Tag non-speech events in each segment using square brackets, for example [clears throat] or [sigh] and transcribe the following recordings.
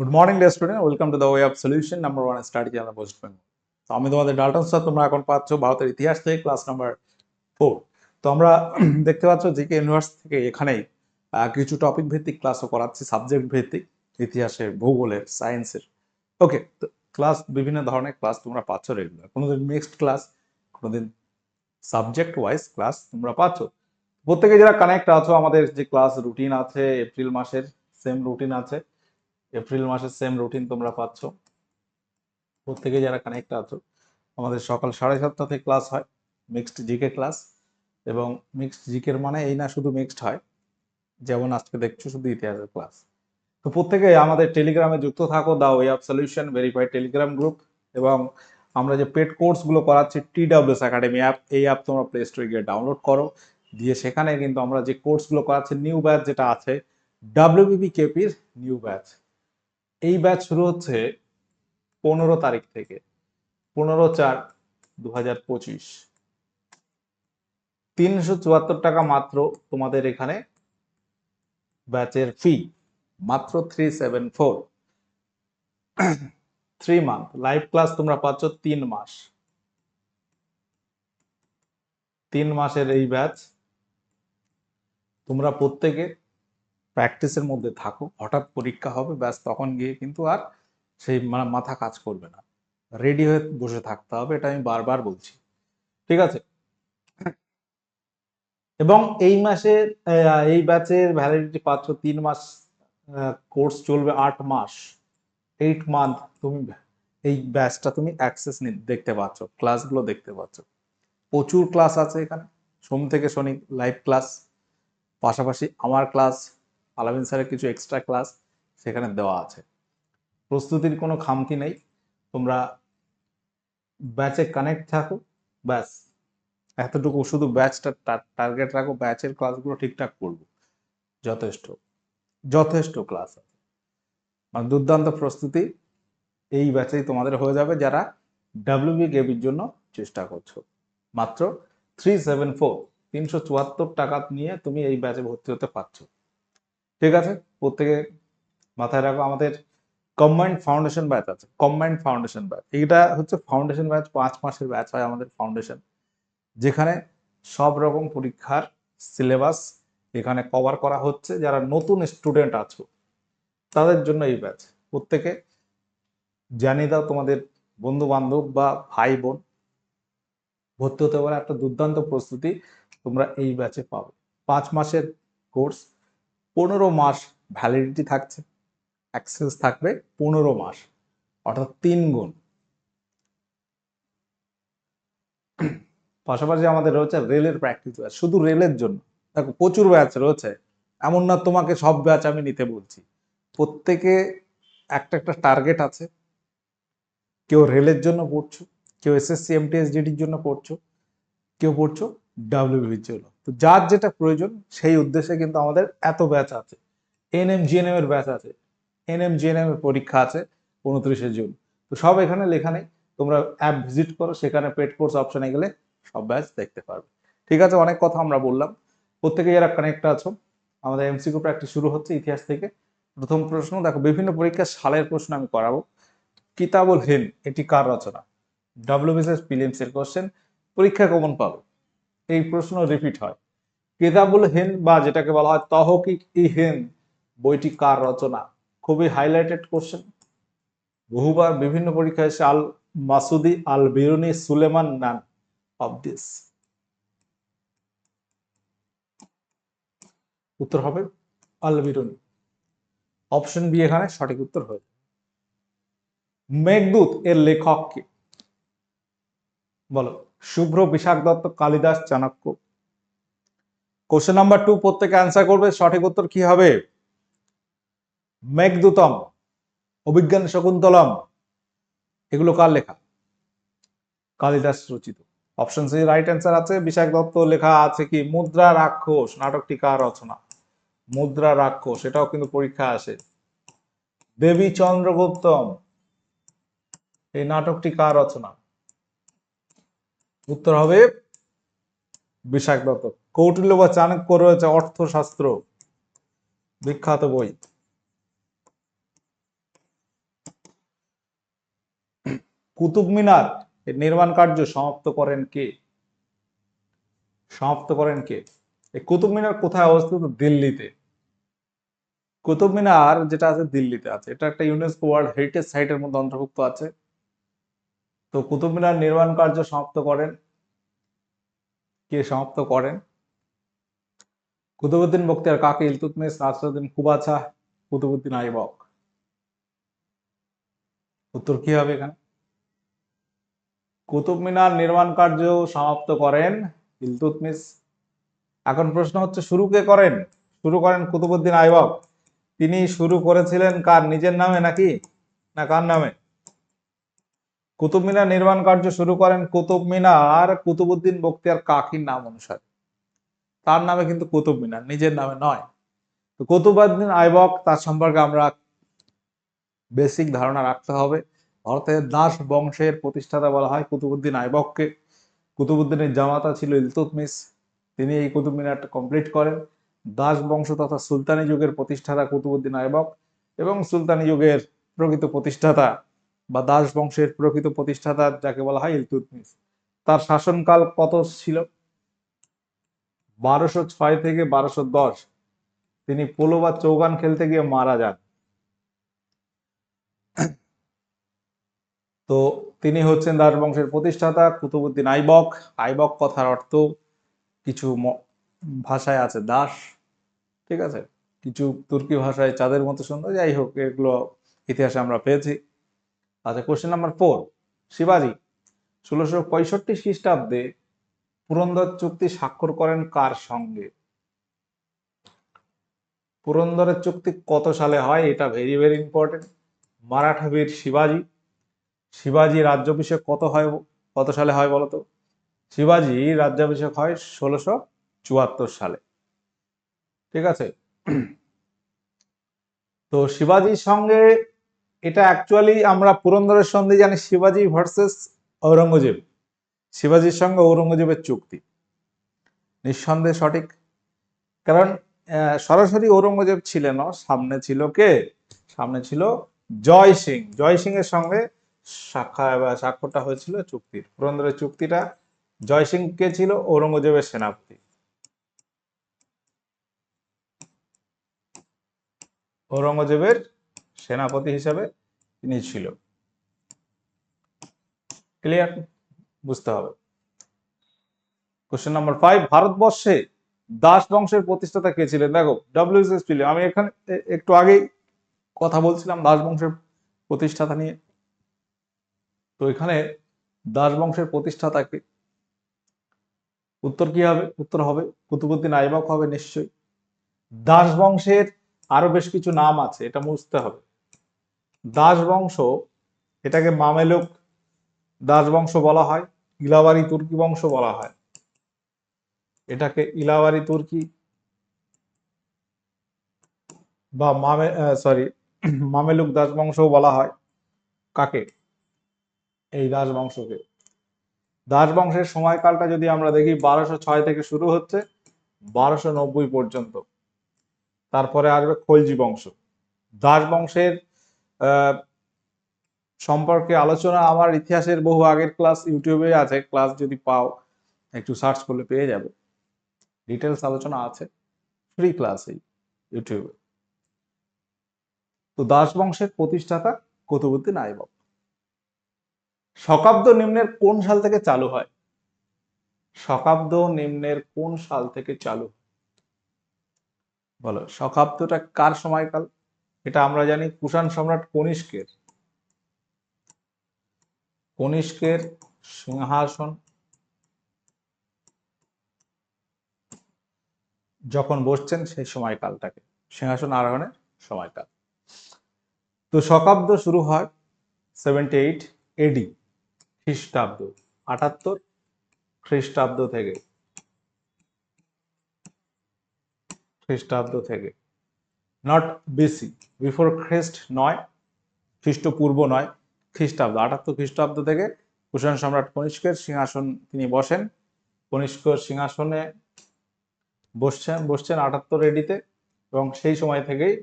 Good morning dear student welcome to the way of solution number one study channel West Bengal তো আমি তোমাদের Dalton sir তোমরা এখন পাচ্ছ ভারতের ইতিহাস থেকে ক্লাস নাম্বার ফোর তো আমরা [clears throat] দেখতে পাচ্ছ জিকে ইউনিভার্সিটি থেকে এখানেই কিছু টপিক ভিত্তিক ক্লাসও করাচ্ছি সাবজেক্ট ভিত্তিক, ইতিহাসের, ভূগোলের সায়েন্সের ওকে তো ক্লাস বিভিন্ন ধরনের ক্লাস তোমরা পাচ্ছ রেগুলার কোনোদিন মিক্সড ক্লাস কোনোদিন সাবজেক্ট ওয়াইজ ক্লাস তোমরা পাচ্ছ। প্রত্যেকে যারা কানেক্ট আছো, আমাদের যে ক্লাস রুটিন আছে এপ্রিল মাসের সেম রুটিন আছে। এপ্রিল মাসের সেম রুটিন তোমরা পাচ্ছ। প্রত্যেকে যারা কানেক্ট আছো, আমাদের সকাল সাড়ে সাতটা থেকে ক্লাস হয় মিক্সড জিকে ক্লাস এবং মিক্সড জিকের মানে এই না শুধু মিক্সড হয়, যেমন আজকে দেখছ শুধু ইতিহাসের ক্লাস তো প্রত্যেকে আমাদের টেলিগ্রামে যুক্ত থাকো the way of solution verified Telegram group এবং আমরা যে পেড কোর্সগুলো করাচ্ছি টি ডাব্লিউএস একাডেমি অ্যাপ এই অ্যাপ তোমরা প্লে স্টোরে গিয়ে ডাউনলোড করো। দিয়ে সেখানে কিন্তু আমরা যে কোর্সগুলো করাচ্ছি নিউ ব্যাচ যেটা আছে ডাব্লিউবিপি কেপির নিউ ব্যাচ এই ব্যাচ শুরু হচ্ছে পনেরো তারিখ থেকে। পনেরো চার দু হাজার পঁচিশ। তিনশো চুয়াত্তর টাকা মাত্র তোমাদের এখানে ব্যাচের ফি মাত্র three seven four three month live class তোমরা পাচ্ছ তিন মাস। তিন মাসের এই ব্যাচ তোমরা প্রত্যেকে প্র্যাকটিসের মধ্যে থাকো হঠাৎ পরীক্ষা হবে, ব্যাস তখন গিয়ে কিন্তু আর সেই মাথা কাজ করবে না। রেডি হয়ে বসে থাকতে হবে, এটা আমি বারবার বলছি। ঠিক আছে? এবং এই মাসের এই ব্যাচের ভ্যালিডিটি পাচ্ছ তিন মাস কোর্স চলবে আট মাস। এইট মান্থ তুমি এই ব্যাচটা তুমি অ্যাক্সেস দেখতে পাচ্ছ ক্লাসগুলো দেখতে পাচ্ছ। প্রচুর ক্লাস আছে এখানে। সোম থেকে শনি লাইভ ক্লাস পাশাপাশি আমার ক্লাস আলামিন স্যারের কিছু এক্সট্রা ক্লাস সেখানে দেওয়া আছে। প্রস্তুতির কোনো খামতি নেই। তোমরা ব্যাচে কানেক্ট থাকো, ব্যাস। এতটুকু শুধু ব্যাচটা টার্গেট রাখো ব্যাচের ক্লাসগুলো ঠিকঠাক করব। যথেষ্ট। যথেষ্ট ক্লাস আছে। মানে দুর্দান্ত প্রস্তুতি। এই ব্যাচেই তোমাদের হয়ে যাবে যারা ডাব্লিউবি গেবির জন্য চেষ্টা করছ। মাত্র থ্রি সেভেন ফোর তিনশো চুয়াত্তর টাকা নিয়ে তুমি এই ব্যাচে ভর্তি হতে পারছ। ঠিক আছে? প্রত্যেকে মাথায় রাখো, আমাদের কম্বাইন্ড ফাউন্ডেশন ব্যাচ আছে। কম্বাইন্ড ফাউন্ডেশন ব্যাচ এইটা হচ্ছে ফাউন্ডেশন ব্যাচ পাঁচ মাসের ব্যাচ হয় আমাদের ফাউন্ডেশন যেখানে সব রকম পরীক্ষার সিলেবাস এখানে কভার করা হচ্ছে, যারা নতুন স্টুডেন্ট আছো, তাদের জন্য এই ব্যাচ প্রত্যেকে জানিয়ে দাও তোমাদের বন্ধু বান্ধব বা ভাই বোন ভর্তি হতে পারে। একটা দুর্দান্ত প্রস্তুতি তোমরা এই ব্যাচে পাবে। পাঁচ মাসের কোর্স পনেরো মাস ভ্যালিডিটি থাকছে অ্যাক্সেস থাকবে পনেরো মাস, অর্থাৎ তিন গুণ। পাশাপাশি আমাদের রয়েছে রেলের প্র্যাকটিস ব্যাচ শুধু রেলের জন্য। দেখো, প্রচুর ব্যাচ রয়েছে। এমন না তোমাকে সব ব্যাচ আমি নিতে বলছি। প্রত্যেকে একটা একটা টার্গেট আছে। কেউ রেলের জন্য পড়ছো, কেউ এসএসসি এমটিএস জিডির জন্য পড়ছো, কেউ পড়ছো ডাব্লিউবির জন্য। তো যার যেটা প্রয়োজন, সেই উদ্দেশ্যে কিন্তু আমাদের এত ব্যাচ আছে। এনএম জিএনএম এর ব্যাচ আছে। এনএম জিএনএম এর পরীক্ষা আছে উনত্রিশে জুন। তো সব এখানে লেখা নেই। তোমরা অ্যাপ ভিজিট করো, সেখানে পেড কোর্স অপশনে গেলে সব ব্যাচ দেখতে পারবে। ঠিক আছে, অনেক কথা আমরা বললাম। প্রত্যেকে যারা কানেক্ট আছো, আমাদের এমসিকিউ প্র্যাকটিস শুরু হচ্ছে ইতিহাস থেকে। প্রথম প্রশ্ন, দেখো, বিভিন্ন পরীক্ষার সালের প্রশ্ন আমি করাবো। কিতাবুল হিন এটি কার রচনা? ডাব্লিউবিসিএস প্রিলিমস এর কোশ্চেন পরীক্ষা কমন পাবে। এই প্রশ্ন রিপিট হয়। কিতাবুল হিন্দ বা যেটাকে বলা হয় তহকিক ই হিন্দ বইটি কার রচনা? খুবই হাইলাইটেড কোশ্চেন বহুবার বিভিন্ন পরীক্ষায় এসে Al Masudi, Al Biruni, Sulaiman none of this উত্তর হবে আল বিরুনি। অপশন বি এখানে সঠিক উত্তর হয়ে মেঘদূত এর লেখক কে? বলো। Shubhra Vishakhadatta Kalidas Chanakya. Question number two প্রত্যেকে অ্যান্সার করবে, সঠিক উত্তর কি হবে? মেঘদূতম, অভিজ্ঞান শকুন্তলম, এগুলো কার লেখা? কালিদাস রচিত। অপশন সি রাইট অ্যান্সার আছে। বিশাখ দত্ত লেখা আছে কি? মুদ্রা রাক্ষস নাটকটি কার রচনা। মুদ্রা রাক্ষস, এটাও কিন্তু পরীক্ষা আসে। দেবী চন্দ্রগুপ্তম, এই নাটকটি কার রচনা। উত্তর হবে বিশাখদত্ত কৌটিল্য বা চাণক্য রয়েছে অর্থশাস্ত্র। বিখ্যাত বই। কুতুব মিনার এর নির্মাণ কার্য সমাপ্ত করেন কে? সমাপ্ত করেন কে? এই কুতুব মিনার কোথায় অবস্থিত? দিল্লিতে। কুতুব মিনার যেটা আছে, দিল্লিতে আছে। এটা একটা ইউনেস্কো ওয়ার্ল্ড হেরিটেজ সাইটের মধ্যে অন্তর্ভুক্ত আছে। তো কুতুব মিনার নির্মাণ কার্য সমাপ্ত করেন। কে সমাপ্ত করেন? কুতুবুদ্দিন বক্তিয়ার কাকে? ইলতুতমিশ, নাসরুদ্দিন কুবাচা কুতুবুদ্দিন আইবক। উত্তর কি হবে এখানে? কুতুব মিনার নির্মাণ কার্য সমাপ্ত করেন ইলতুতমিস এখন প্রশ্ন হচ্ছে, শুরু কে করেন? শুরু করেন কুতুবুদ্দিন আইবক। তিনি শুরু করেছিলেন কার? নিজের নামে নাকি? না কার নামে? কুতুব মিনার নির্মাণ কার্য শুরু করেন কুতুব মিনার কুতুবুদ্দিন বক্তিয়ার কাকির নাম অনুসারে। তার নামে কিন্তু কুতুব মিনার, নিজের নামে নয়। তো কুতুবুদ্দিন আইবক, তার সম্পর্কে আমরা বেসিক ধারণা রাখতে হবে। ভারতের দাস বংশের প্রতিষ্ঠাতা বলা হয় কুতুবুদ্দিন আইবককে। কুতুবুদ্দিনের জামাতা ছিল ইলতুতমিস তিনি এই কুতুব মিনারটা কমপ্লিট করেন। দাস বংশ তথা সুলতানি যুগের প্রতিষ্ঠাতা কুতুবুদ্দিন আইবক এবং সুলতানি যুগের প্রকৃত প্রতিষ্ঠাতা বা দাস বংশের প্রকৃত প্রতিষ্ঠাতা যাকে বলা হয় ইলতুতমিশ তার শাসনকাল কত ছিল? বারোশো ছয় থেকে বারোশো দশ। তিনি পোলো বা চৌগান খেলতে গিয়ে মারা যান। তো তিনি হচ্ছেন দাস বংশের প্রতিষ্ঠাতা, কুতুবুদ্দিন আইবক। আইবক কথার অর্থ কিছু ভাষায় আছে দাস, ঠিক আছে? কিছু তুর্কি ভাষায় চাঁদের মতো সুন্দর। যাই হোক, এগুলো ইতিহাসে আমরা পেয়েছি। আচ্ছা কোশ্চেন নাম্বার ফোর শিবাজি ষোলোশো পঁয়ষট্টি খ্রিস্টাব্দে পুরন্দর চুক্তি স্বাক্ষর করেন কার সঙ্গে? পুরন্দরের চুক্তি কত সালে হয়? এটা ভেরি ভেরি ইম্পর্টেন্ট মারাঠা বীর শিবাজি। শিবাজি রাজ্যাভিষেক কত হয়? কত সালে হয় বলতো? শিবাজি রাজ্যাভিষেক হয় ষোলোশো চুয়াত্তর সালে। ঠিক আছে? তো শিবাজির সঙ্গে এটা অ্যাকচুয়ালি আমরা পুরন্দরের সন্ধে জানি শিবাজি ভার্সেস ঔরঙ্গজেব। শিবাজির সঙ্গে ঔরঙ্গজেবের চুক্তি। নিঃসন্দেহে সঠিক। কারণ সরাসরি ঔরঙ্গজেব ছিলেন সামনে ছিল কে? সামনে ছিল জয় সিং। জয় সিং এর সঙ্গে স্বাক্ষরটা হয়েছিল চুক্তির। পুরন্দরের চুক্তিটা জয় সিং কে ছিল? ঔরঙ্গজেবের সেনাপতি। ঔরঙ্গজেবের সেনাপতি হিসেবে তিনি ছিল। ক্লিয়ার বুঝতে হবে। কোশ্চেন নাম্বার ফাইভ ভারতবর্ষে দাস বংশের প্রতিষ্ঠাতা কে ছিলেন? দেখো ডব্লিউএসএস ফিল্ম আমি এখানে একটু আগেই কথা বলছিলাম দাস বংশের প্রতিষ্ঠাতা নিয়ে। তো এখানে দাস বংশের প্রতিষ্ঠাতাকে উত্তর কি হবে? উত্তর হবে কুতুবুদ্দিন আইবক হবে নিশ্চয়ই। দাস বংশের আরও বেশ কিছু নাম আছে, এটা বুঝতে হবে। দাস বংশ এটাকে মামেলুক দাস বংশ বলা হয় ইলাবারি তুর্কি বংশ বলা হয়। এটাকে ইলাবারি তুর্কি বা মামে সরি [clears throat] মামেলুক দাস বংশও বলা হয়। কাকে? এই দাস বংশকে দাস বংশের সময়কালটা যদি আমরা দেখি বারোশো ছয় থেকে শুরু হচ্ছে বারোশো নব্বই পর্যন্ত। তারপরে আসবে খলজি বংশ। দাস বংশের আহ, সম্পর্কে আলোচনা আমার ইতিহাসের বহু আগের ক্লাস ইউটিউবে আছে। ক্লাস যদি পাও, একটু সার্চ করলে পেয়ে যাবে। ডিটেলস আলোচনা আছে ফ্রি ক্লাস এই ইউটিউবে। তো দাস বংশের প্রতিষ্ঠাতা কুতুবুদ্দিন আইবক। শকাব্দ নিম্নের কোন সাল থেকে চালু হয়? শকাব্দ নিম্নের কোন সাল থেকে চালু? বলো, শকাব্দটা কার সময়কাল? এটা আমরা জানি কুষাণ সম্রাট কনিষ্কের। কনিষ্কের সিংহাসন যখন বসছেন সেই সময়কালটাকে, সিংহাসন আরোহণের সময়কাল। তো শকাব্দ শুরু হয় সেভেন্টি এইট এডি খ্রিস্টাব্দ, আটাত্তর খ্রিস্টাব্দ থেকে। খ্রিস্টাব্দ থেকে। নট বিসি বিফোর খ্রিস্ট নয়, খ্রিস্টপূর্ব নয়, খ্রিস্টাব্দ, আটাত্তর খ্রিস্টাব্দ থেকে কুষাণ সম্রাট কনিষ্কের সিংহাসন তিনি বসেন। কনিষ্ক সিংহাসনে বসছেন বসছেন আটাত্তর এডিতে এবং সেই সময় থেকেই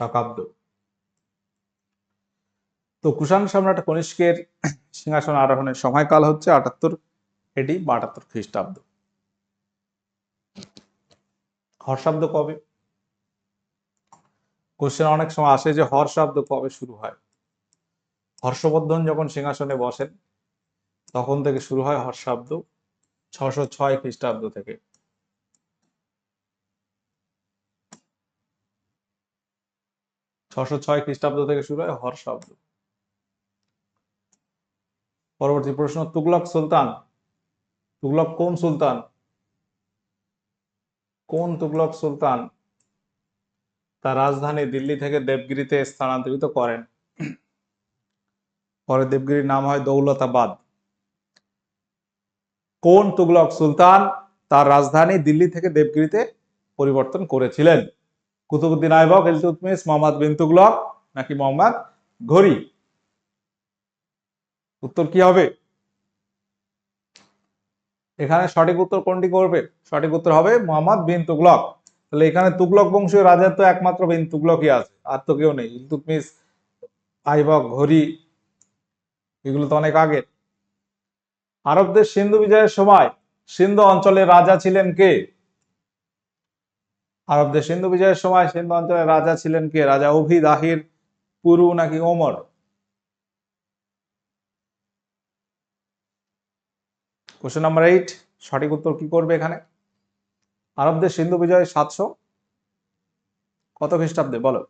শকাব্দ। তো কুষাণ সম্রাট কনিষ্কের সিংহাসন আরোহণের সময়কাল হচ্ছে আটাত্তর এটি বা আটাত্তর খ্রিস্টাব্দ। হর্ষাব্দ কবে? কোশ্চেন অনেক সময় আসে যে হর্ষাব্দ কবে শুরু হয়? হর্ষবর্ধন যখন সিংহাসনে বসেন, তখন থেকে শুরু হয় হর্ষাব্দ ছশো ছয় খ্রিস্টাব্দ থেকে। ছশো ছয় খ্রিস্টাব্দ থেকে শুরু হয় হর্ষাব্দ পরবর্তী প্রশ্ন, তুগলক সুলতান, তুগলক কোন সুলতান? কোন তুগলক সুলতান তার রাজধানী দিল্লি থেকে দেবগিরিতে স্থানান্তরিত করেন? পরে দেবগিরির নাম হয় দৌলতাবাদ। কোন তুগলক সুলতান তার রাজধানী দিল্লি থেকে দেবগিরিতে পরিবর্তন করেছিলেন? কুতুবুদ্দিন আইবক ইলতুতমিশ মোহাম্মদ বিন তুগলক নাকি মোহাম্মদ ঘড়ি? উত্তর কি হবে? এখানে সঠিক উত্তর কোনটি করবে? সঠিক উত্তর হবে মোহাম্মদ বিন তুগলক তাহলে এখানে তুগলক বংশীয় রাজার তো একমাত্র বিন তুগলকই আছে, আর তো কেউ নেই। ইলতুতমিশ আইবক ঘড়ি এগুলো তো অনেক আগে। আরবদের সিন্ধু বিজয়ের সময় সিন্ধু অঞ্চলের রাজা ছিলেন কে? আরবদের সিন্ধু বিজয়ের সময় সিন্ধু অঞ্চলের রাজা ছিলেন কে? রাজা অভি দাহির পুরু নাকি ওমর? কোশ্চেন নাম্বার এইট সঠিক উত্তর কি করবে এখানে? আরবদের সিন্ধু বিজয় সাতশো। কত খ্রিস্টাব্দে? বলো।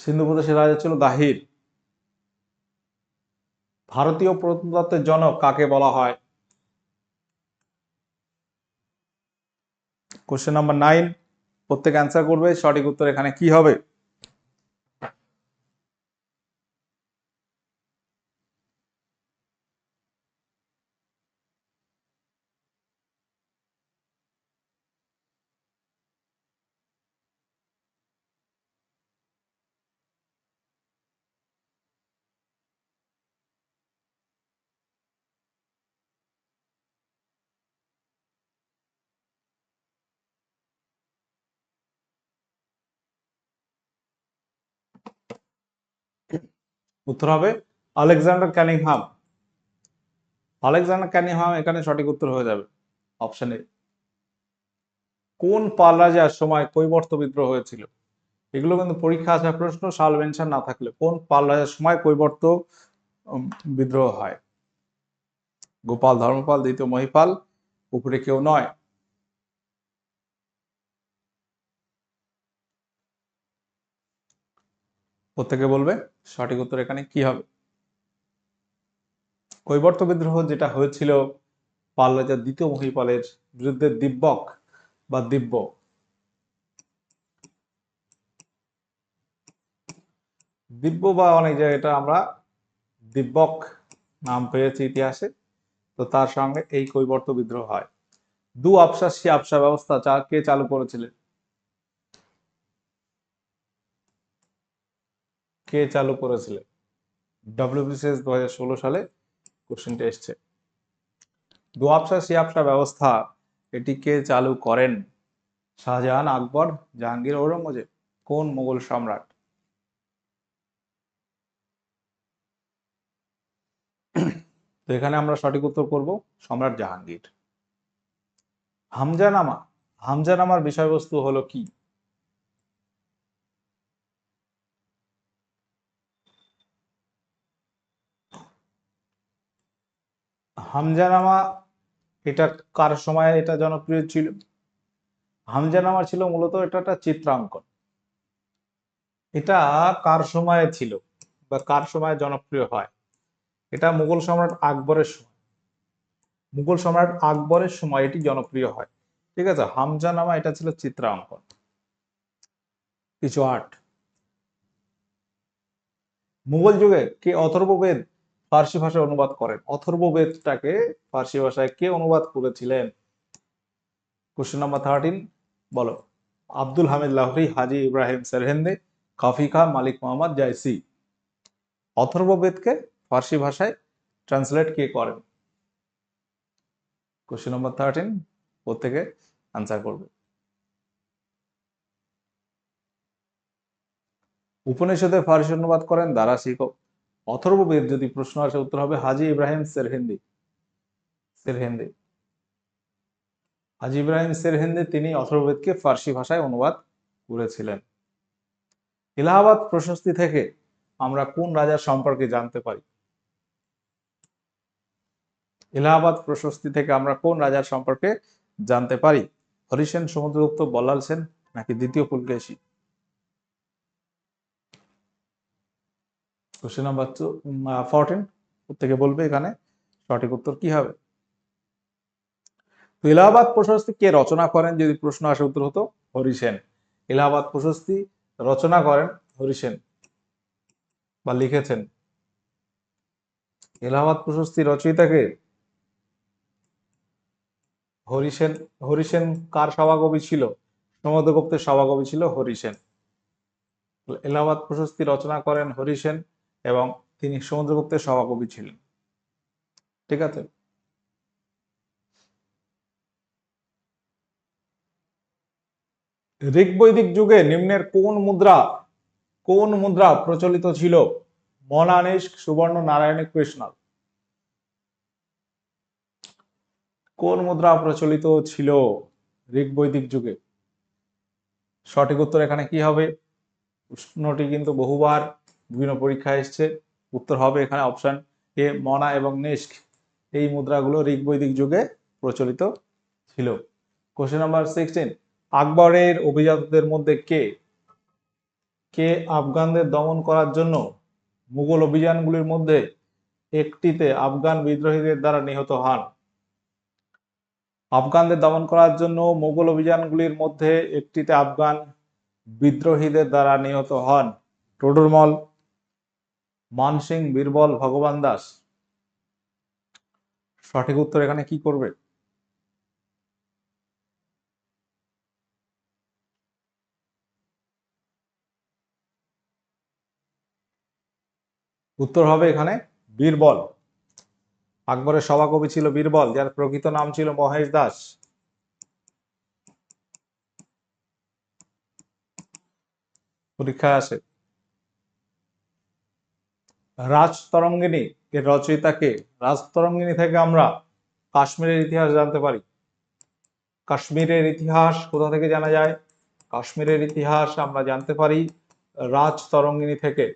সিন্ধু প্রদেশের রাজা ছিল দাহির। ভারতীয় প্রত্নতত্ত্বের জনক কাকে বলা হয়? কোশ্চেন নাম্বার নাইন প্রত্যেক অ্যান্সার করবে, সঠিক উত্তর এখানে কি হবে? উত্তর হবে আলেকজান্ডার ক্যানিংহাম আলেকজান্ডার ক্যানিংহাম এখানে সঠিক উত্তর হয়ে যাবে অপশন এ কোন পাল রাজার সময় কৈবর্ত বিদ্রোহ হয়েছিল? এগুলো কিন্তু পরীক্ষা আসা প্রশ্ন, সাল, মেনশন না থাকলে। কোন পাল রাজার সময় কৈবর্ত বিদ্রোহ হয়? গোপাল, ধর্মপাল, দ্বিতীয় মহিপাল, উপরে কেউ নয়। প্রত্যেকে বলবে? সঠিক উত্তর এখানে কি হবে? কৈবর্ত বিদ্রোহ যেটা হয়েছিল পাল রাজার দ্বিতীয় মহিপালের বিরুদ্ধে দিব্যক বা দিব্য। দিব্য বা অনেক জায়গায় এটা আমরা দিব্যক নাম পেয়েছি ইতিহাসে, তো তার সঙ্গে এই কৈবর্ত বিদ্রোহ হয়। দু আবসা সি আবসা ব্যবস্থা কে চালু করেছিলেন? কে চালু করেছিলেন? ডব্লিউবিসিএস দু হাজার ষোলো সালে কোশ্চেনটা এসছে। দু আবসা সি আবসা ব্যবস্থা, এটি কে চালু করেন? শাহজাহান, আকবর, জাহাঙ্গীর, ঔরঙ্গজেব। কোন মোগল সম্রাট? তো এখানে আমরা সঠিক উত্তর করব, সম্রাট জাহাঙ্গীর। হামজানামা। হামজানামার বিষয়বস্তু হলো কি? হামজানামা, এটা কার সময় এটা জনপ্রিয় ছিল? হামজানামা ছিল মূলত এটা একটা চিত্রাঙ্কন। এটা কার সময়ে ছিল বা কার সময় জনপ্রিয় হয়? এটা মুঘল সম্রাট আকবরের সময়। মুঘল সম্রাট আকবরের সময় এটি জনপ্রিয় হয়। ঠিক আছে, হামজানামা এটা ছিল চিত্রাঙ্কন। কিছু আর্ট। মুঘল যুগে কে অথর্ববেদ ফার্সি ভাষায় অনুবাদ করেন। অথর্ববেদটাকে ফার্সি ভাষায় কে অনুবাদ করেছিলেন? কোশ্চেন নাম্বার থার্টিন বলো। আব্দুল হামিদ লাহরি, হাজি ইব্রাহিম সেরহেন্দে কাফি খান মালিক মোহাম্মদ, জাইসি। অথর্ববেদকে ফার্সি ভাষায় ট্রান্সলেট কে করেন? কোশ্চেন নাম্বার থার্টিন প্রত্যেকে আনসার করবে। উপনিষদে ফার্সি অনুবাদ করেন দারা শিক্ষক অথর্ববেদ যদি প্রশ্ন আসে, উত্তর হবে হাজি ইব্রাহিম সেরহিন্দি সেরহিন্দি হাজি ইব্রাহিম সেরহিন্দি তিনি অথর্ববেদকে ফার্সি ভাষায় অনুবাদ করেছিলেন। এলাহাবাদ প্রশস্তি থেকে আমরা কোন রাজার সম্পর্কে জানতে পারি? এলাহাবাদ প্রশস্তি থেকে আমরা কোন রাজার সম্পর্কে জানতে পারি? হরিসেন সমুদ্রগুপ্ত, বল্লাল সেন নাকি দ্বিতীয় পুলকেশী? কোশ্চেন নাম্বার ফোরটিন প্রত্যেকে বলবে এখানে সঠিক উত্তর কি হবে? তো এলাহাবাদ প্রশস্তি কে রচনা করেন? যদি প্রশ্ন আসে উত্তর হতো হরিসেন এলাহাবাদ প্রশস্তি রচনা করেন হরিসেন বা লিখেছেন। এলাহাবাদ প্রশস্তি রচয়িতাকে হরিসেন হরিসেন কার সভাকবি ছিল? সমুদ্রগুপ্তের সভাকবি ছিল হরিসেন এলাহাবাদ প্রশস্তি রচনা করেন হরিসেন এবং তিনি সমুদ্রগুপ্তের সভাকবি ছিলেন। ঠিক আছে? ঋগ বৈদিক যুগে নিম্নের কোন মুদ্রা কোন মুদ্রা প্রচলিত ছিল? মনানিস সুবর্ণ, নারায়ণী, কৃষ্ণাল। কোন মুদ্রা প্রচলিত ছিল ঋগ বৈদিক যুগে? সঠিক উত্তর এখানে কি হবে? প্রশ্নটি কিন্তু বহুবার বিভিন্ন পরীক্ষায় এসছে, উত্তর হবে এখানে অপশন এ মনা এবং নিষ্ক এই মুদ্রাগুলো ঋগ বৈদিক যুগে প্রচলিত ছিল। কোশ্চেন নাম্বার সিক্সটিন আকবরের অভিজাতদের মধ্যে কে? কে আফগানদের দমন করার জন্য মুঘল অভিযানগুলির মধ্যে একটিতে আফগান বিদ্রোহীদের দ্বারা নিহত হন? আফগানদের দমন করার জন্য মুঘল অভিযানগুলির মধ্যে একটিতে আফগান বিদ্রোহীদের দ্বারা নিহত হন। টোডরমল মানসিং বীরবল, ভগবান দাস। সঠিক উত্তর এখানে কি করবে? উত্তর হবে এখানে বীরবল। আকবরের সভাকবি ছিল বীরবল, যার প্রকৃত নাম ছিল মহেশ দাস। পরীক্ষায় আসে। রাজ তরঙ্গিনী এর রচয়িতাকে? রাজ তরঙ্গিনী থেকে আমরা কাশ্মীরের ইতিহাস জানতে পারি। কাশ্মীরের ইতিহাস কোথা থেকে জানা যায়? কাশ্মীরের ইতিহাস আমরা জানতে পারি রাজ তরঙ্গিনী থেকে।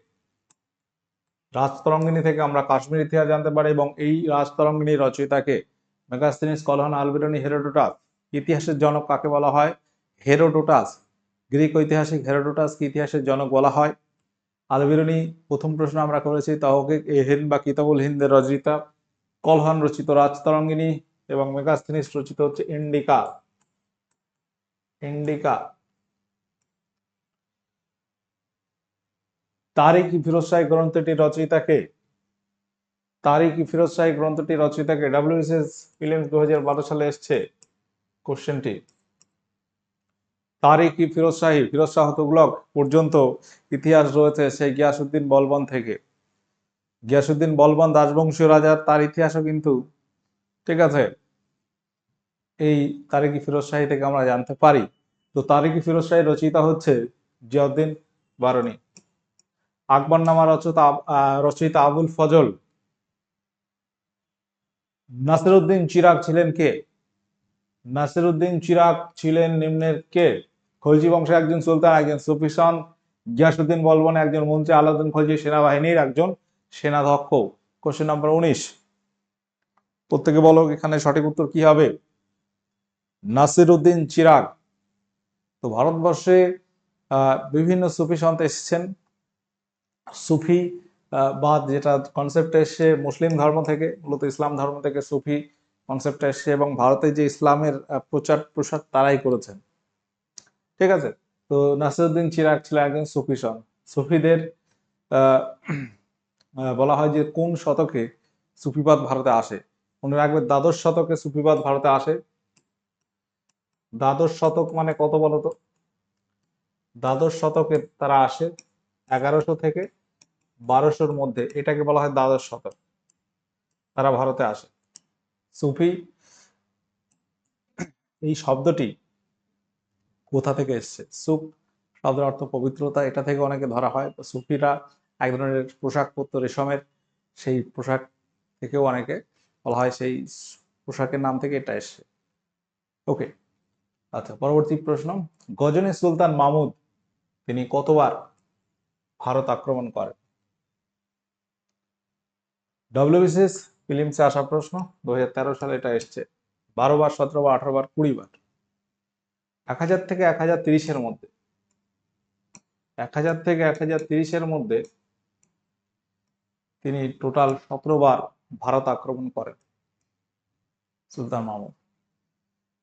রাজতরঙ্গিনী থেকে আমরা কাশ্মীর ইতিহাস জানতে পারি এবং এই রাজতরঙ্গিনীর রচয়িতাকে মেগাস্তিনিস কলহন আলবিরনি হেরোডোটাস, ইতিহাসের জনক কাকে বলা হয়? হেরোডোটাস, গ্রিক ঐতিহাসিক হেরোডোটাসকে ইতিহাসের জনক বলা হয়। আলবিরনি প্রথম প্রশ্ন আমরা করেছি, তাহকে এহেন বা কিতাবুল হিন্দের রচয়িতা কলহান রচিত রাজতরঙ্গিনী এবং মেগাস্থিনিস রচিত হচ্ছে ইন্ডিকা। ইন্ডিকা। তারিক ফিরোজ শাহী গ্রন্থটি রচয়িতাকে তারিক ফিরোজ শাহী গ্রন্থটি রচয়িতাকে ডাব্লিউএসএস ফিল্মস দু হাজার বারো সালে এসছে। কোশ্চেনটি তারিক ফিরোজ শাহী, ফিরোজ শাহ তুগলক পর্যন্ত ইতিহাস রয়েছে সেই গিয়াসুদ্দিন বলবন থেকে। গিয়াসুদ্দিন বলবন রাজবংশীয় রাজার, তার ইতিহাসও কিন্তু, ঠিক আছে? এই তারিকি ফিরোজ শাহী থেকে আমরা জানতে পারি। তো তারিকি ফিরোজ শাহী রচয়িতা হচ্ছে জিয়াউদ্দিন বারণী আকবরনামা রচয়িতা রচয়িতা আবুল ফজল। নাসিরুদ্দিন চিরাগ ছিলেন কে? নাসিরুদ্দিন চিরাগ ছিলেন নিম্নের কে? খলজি বংশের একজন সুলতান, একজন সুফিসান গিয়াসুদ্দিন বলবন একজন মন্ত্রী, আলাউদ্দিন খলজি সেনাবাহিনীর একজন সেনাধ্যক্ষ কোশ্চেন নাম্বার উনিশ। প্রত্যেকে বলো এখানে সঠিক উত্তর কি হবে? নাসিরুদ্দিন চিরাগ। তো ভারতবর্ষে বিভিন্ন সুফি সন্ত এসেছেন। সুফি বাদ যেটা কনসেপ্ট এসছে মুসলিম ধর্ম থেকে, মূলত ইসলাম ধর্ম থেকে সুফি কনসেপ্ট এসছে এবং ভারতে যে ইসলামের প্রচার প্রসার তারাই করেছেন। ঠিক আছে? তো নাসিরুদ্দিন চিরাগ ছিল একজন সুফি সন। সুফিদের বলা হয় যে কোন শতকে সুফিবাদ ভারতে আসে? মনে রাখবে দ্বাদশ শতকে সুফিবাদ ভারতে আসে। দ্বাদশ শতক মানে কত বলতো দ্বাদশ শতকে তারা আসে এগারোশো থেকে বারোশোর মধ্যে। এটাকে বলা হয় দ্বাদশ শতক। তারা ভারতে আসে। সুফি, এই শব্দটি কোথা থেকে এসছে? সুফ শব্দের অর্থ পবিত্রতা, এটা থেকে অনেকে ধরা হয়। সুফিরা এক ধরনের পোশাক পরতো রেশমের, সেই পোশাক থেকেও অনেকে বলা হয় সেই পোশাকের নাম থেকে এটা এসছে। ওকে আচ্ছা পরবর্তী প্রশ্ন। গজনী সুলতান মাহমুদ, তিনি কতবার ভারত আক্রমণ করেন? ডব্লিউবিসিএস ফিলিমসে আসা প্রশ্ন দু হাজার তেরো সালে এটা এসছে। বারো বার, সতেরো বার, আঠারো বার, কুড়ি বার। এক হাজার থেকে এক হাজার তিরিশের মধ্যে। এক হাজার থেকে এক হাজার তিরিশের মধ্যে তিনি টোটাল সতেরো বার ভারত আক্রমণ করেন সুলতান মাহমুদ।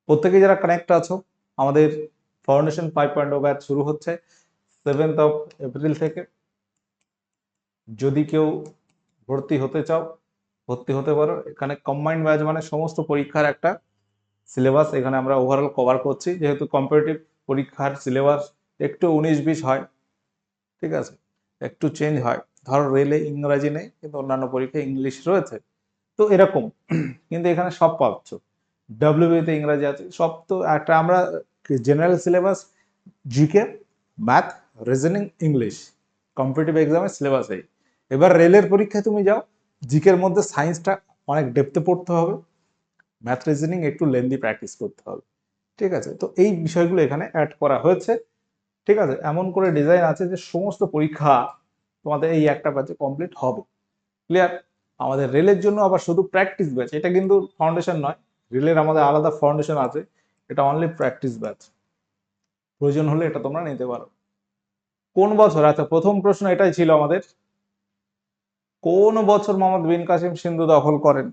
প্রত্যেকে যারা কানেক্ট আছো, আমাদের ফাউন্ডেশন ফাইভ পয়েন্ট ব্যাচ শুরু হচ্ছে সেভেন্থ অফ এপ্রিল থেকে। যদি কেউ ভর্তি হতে চাও, ভর্তি হতে পারো। এখানে কম্বাইন্ড ব্যাচ মানে সমস্ত পরীক্ষার একটা সিলেবাস এখানে আমরা ওভারঅল কভার করছি। যেহেতু কম্পারেটিভ পরীক্ষার সিলেবাস একটু উনিশ বিশ হয়, ঠিক আছে? একটু চেঞ্জ হয়। ধরো রেলে ইংরাজি নেই, কিন্তু অন্যান্য পরীক্ষায় ইংলিশ রয়েছে। তো এরকম। কিন্তু এখানে সব পাচ্ছ। ডাব্লিউবিতে ইংরাজি আছে, সব তো একটা আমরা general syllabus GK math reasoning English competitive এক্সামের সিলেবাস এই। এবার রেলের পরীক্ষায় তুমি যাও জিকের মধ্যে সায়েন্সটা অনেক ডেপথে পড়তে হবে। ম্যাথ রিজনিং একটু লেন্দি প্র্যাকটিস করতে হবে। ঠিক আছে? তো এই বিষয়গুলো এখানে অ্যাড করা হয়েছে। ঠিক আছে? এমন করে ডিজাইন আছে যে সমস্ত পরীক্ষা তোমাদের এই একটা ব্যাচে কমপ্লিট হবে। ক্লিয়ার আমাদের রেলের জন্য আবার শুধু প্র্যাকটিস ব্যাচ এটা কিন্তু ফাউন্ডেশন নয়। রেলের আমাদের আলাদা ফাউন্ডেশন আছে। এটা অনলি প্র্যাকটিস ব্যাচ প্রয়োজন হলে এটা তোমরা নিতে পারো। কোন বছর? আচ্ছা প্রথম প্রশ্ন এটাই ছিল আমাদের। কোন বছর মোহাম্মদ বিন কাসিম সিন্ধু দখল করেন?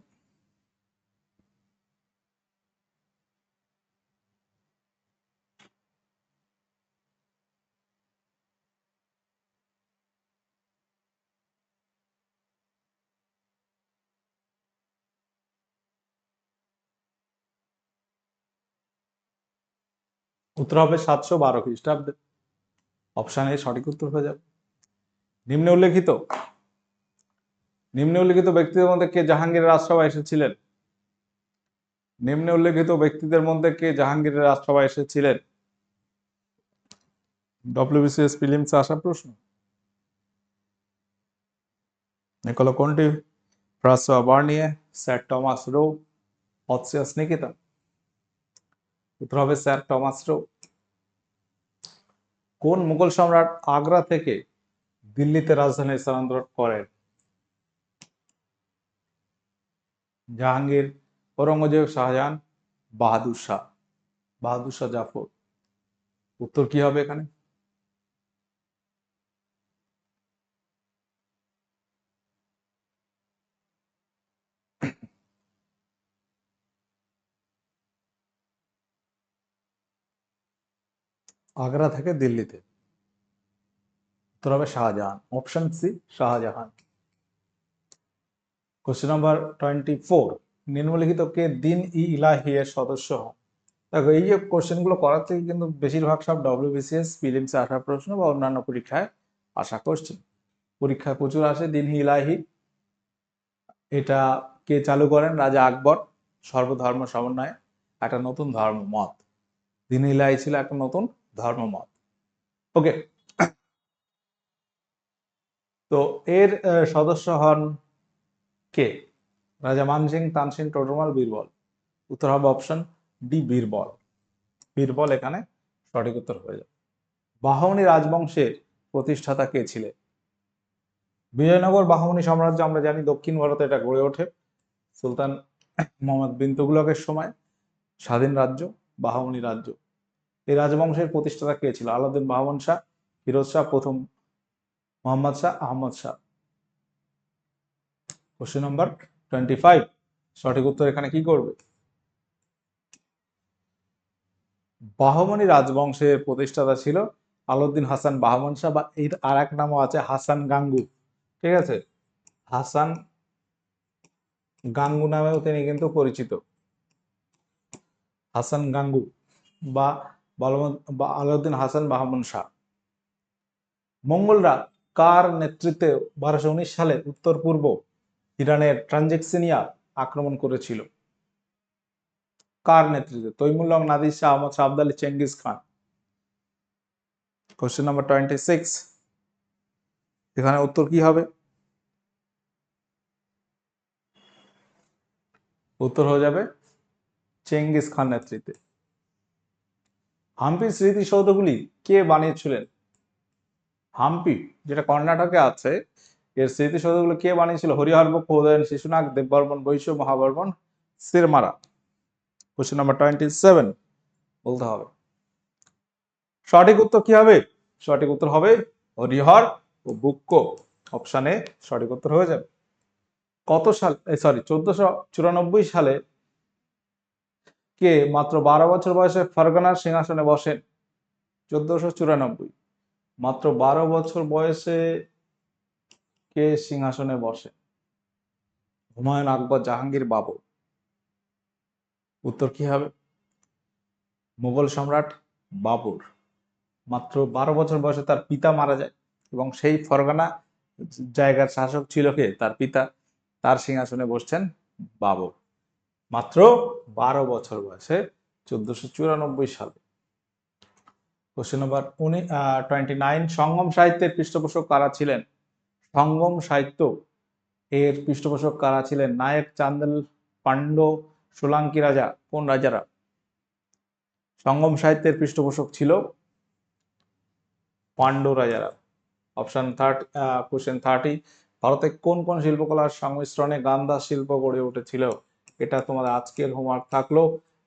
উত্তর হবে সাতশো বারো খ্রিস্টাব্দে। অপশান এ সঠিক উত্তর হয়ে যাবে। নিম্নে উল্লেখিত নিম্নে উল্লেখিত ব্যক্তিদের মধ্যে কে জাহাঙ্গীরের রাজসভায় এসেছিলেন? নিম্নে উল্লেখিত ব্যক্তিদের মধ্যে কে জাহাঙ্গীরের রাজসভায় এসেছিলেন? ডব্লিউবিসিএস ফিলিমসে আসা প্রশ্ন। কোনটি? Francois Bernier, sir Thomas Roe অৎসিয়াস Nikitin. Sir Thomas Roe কোন মুঘল সম্রাট আগ্রা থেকে দিল্লিতে রাজধানী স্থানান্তর করেন? জাহাঙ্গীর, ঔরঙ্গজেব শাহজাহান, বাহাদুর শাহ বাহাদুর শাহ জাফর। উত্তর কি হবে এখানে? আগ্রা থেকে দিল্লিতে। উত্তর হবে Shahjahan. Option C Shahjahan. Question number twenty four নিম্নলিখিত কে দিন ই ইলাহি এর সদস্য হন? দেখো, এই যে কোশ্চেনগুলো করার থেকে কিন্তু বেশিরভাগ সব ডব্লিউবিসিএস ফিলিমসে আসা প্রশ্ন বা অন্যান্য পরীক্ষায় আসা কোশ্চেন পরীক্ষায় প্রচুর আসে দিন ইলাহি। এটা কে চালু করেন? রাজা আকবর, সর্বধর্ম সমন্বয়ে একটা নতুন ধর্ম, মত। দিন ইলাহি ছিল একটা নতুন ধর্মমত। ওকে তো এর সদস্য হন কে? রাজা মানসিং, তানসিং টোটরমাল বীরবল। উত্তর হবে অপশন ডি বীরবল। বীরবল এখানে সঠিক উত্তর হয়ে যাবে। বাহনী রাজবংশের প্রতিষ্ঠাতা কে ছিলেন? বিজয়নগর বাহনী সাম্রাজ্য আমরা জানি দক্ষিণ ভারতে এটা গড়ে ওঠে। সুলতান মোহাম্মদ বিন তুগলকের সময়। স্বাধীন রাজ্য বাহনী রাজ্য। এই রাজবংশের প্রতিষ্ঠাতা কে ছিল? আলাউদ্দিন বাহমন শাহ, ফিরোজ শাহ, প্রথম Mohammad Shah, Ahmad Shah. Question number twenty five সঠিক উত্তর এখানে কি করবে? বাহমনি রাজবংশের প্রতিষ্ঠাতা ছিল আলাউদ্দিন হাসান বাহমন শাহ বা এর আর এক নামও আছে হাসান গাঙ্গু ঠিক আছে? হাসান গাঙ্গু নামেও তিনি কিন্তু পরিচিত। হাসান গাঙ্গু বা আলাউদ্দিন হাসান বাহমন শাহ। মঙ্গলরা কার নেতৃত্বে বারোশো সালে উত্তর পূর্ব ইরানের ট্রানজেকশনিয়া আক্রমণ করেছিল? কার নেতৃত্বে? Timurlang Nadir Shah, Ahmad Shah Abd Ali Genghis Khan. Question number twenty six এখানে উত্তর কি হবে? উত্তর হয়ে যাবে চেঙ্গিস খান নেতৃত্বে। হাম্পি স্মৃতিসৌধগুলি কে বানিয়েছিলেন? হাম্পি, যেটা কর্ণাটকে আছে, এর স্মৃতিসৌধগুলো কে বানিয়েছিল? Harihara Bukka Udayan Shishunaga, Devavarman Vaishya Mahavarman, Srimara. Question number twenty seven বলতে হবে। সঠিক উত্তর কি হবে? সঠিক উত্তর হবে হরিহর ও বুক্ক। অপশানে সঠিক উত্তর হয়ে যাবে। কত সাল সরি চোদ্দশো চুরানব্বই সালে কে মাত্র বারো বছর বয়সে ফরগানার সিংহাসনে বসেন? চোদ্দশো চুরানব্বই। মাত্র বারো বছর বয়সে কে সিংহাসনে বসে? হুমায়ুন আকবর জাহাঙ্গীর বাবর উত্তর কি হবে? মুঘল সম্রাট বাবর। মাত্র বারো বছর বয়সে তার পিতা মারা যায় এবং সেই ফরগানা জায়গার শাসক ছিল কে? তার পিতা। তার সিংহাসনে বসছেন বাবর মাত্র বারো বছর বয়সে চোদ্দশো চুরানব্বই সালে। কোশ্চেন নম্বর উনি টোয়েন্টি নাইন সঙ্গম সাহিত্যের পৃষ্ঠপোষক কারা ছিলেন? সঙ্গম সাহিত্য এর পৃষ্ঠপোষক কারা ছিলেন? নায়ক চান্দেল পাণ্ড সোলাঙ্কি রাজা, কোন রাজারা? সঙ্গম সাহিত্যের পৃষ্ঠপোষক ছিল পাণ্ড রাজারা। অপশন থার্টি কোশ্চেন থার্টি ভারতে কোন কোন শিল্পকলার সংমিশ্রণে গান্ধা শিল্প গড়ে উঠেছিল? এটা তোমাদের আজকের হোমওয়ার্ক থাকল।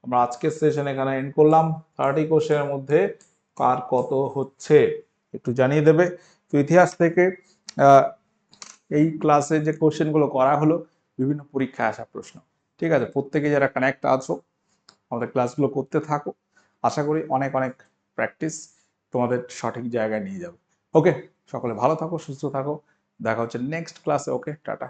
আমরা আজকের সেশন এখানে এন্ড করলাম। থার্টি কোশ্চেনের মধ্যে কার কত হচ্ছে? একটু জানিয়ে দেবে। তো ইতিহাস থেকে এই ক্লাসে যে কোশ্চেনগুলো করা হলো, বিভিন্ন পরীক্ষায় আসা প্রশ্ন। ঠিক আছে? প্রত্যেকে যারা কানেক্ট আছো, আমাদের ক্লাসগুলো করতে থাকো। আশা করি অনেক অনেক প্র্যাকটিস তোমাদের সঠিক জায়গায় নিয়ে যাবে। ওকে সকলে ভালো থাকো, সুস্থ থাকো। দেখা হচ্ছে নেক্সট ক্লাসে ওকে টাটা।